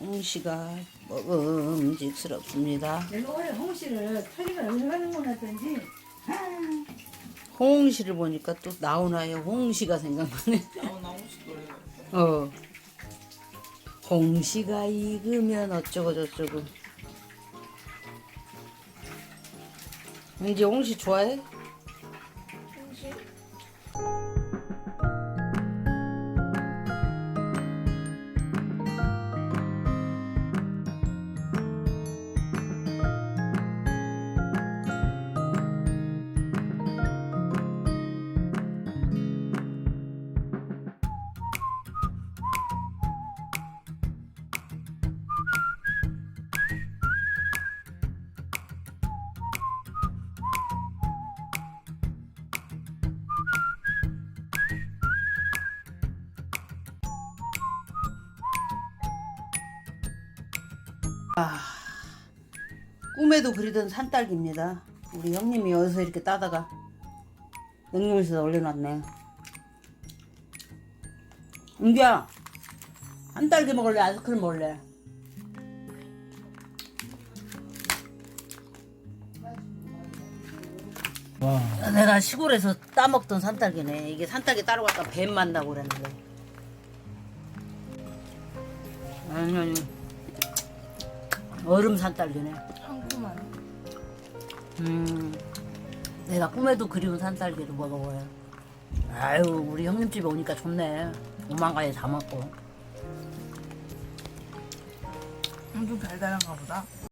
홍시가 먹음직스럽습니다. 내가 올해 홍시를 털기가 얼마나 못했던지 홍시를 보니까 또 나오나요? 홍시가 생각나네. 나온 나오시 노래. 어. 홍시가 익으면 어쩌고 저쩌고. 이제 홍시 좋아해? 아, 꿈에도 그리던 산딸기입니다. 우리 형님이 어디서 이렇게 따다가 냉동실에 올려놨네. 은규야, 산딸기 먹을래? 아이스크림 먹을래? 와. 내가 시골에서 따먹던 산딸기네. 이게 산딸기 따러 갔다 뱀 만나고 그랬는데. 아니, 아니. 얼음 산딸기네. 한구만 음, 내가 꿈에도 그리운 산딸기를 먹어봐요. 아유, 우리 형님 집에 오니까 좋네. 오만가에 다 먹고. 엄청 달달한가 보다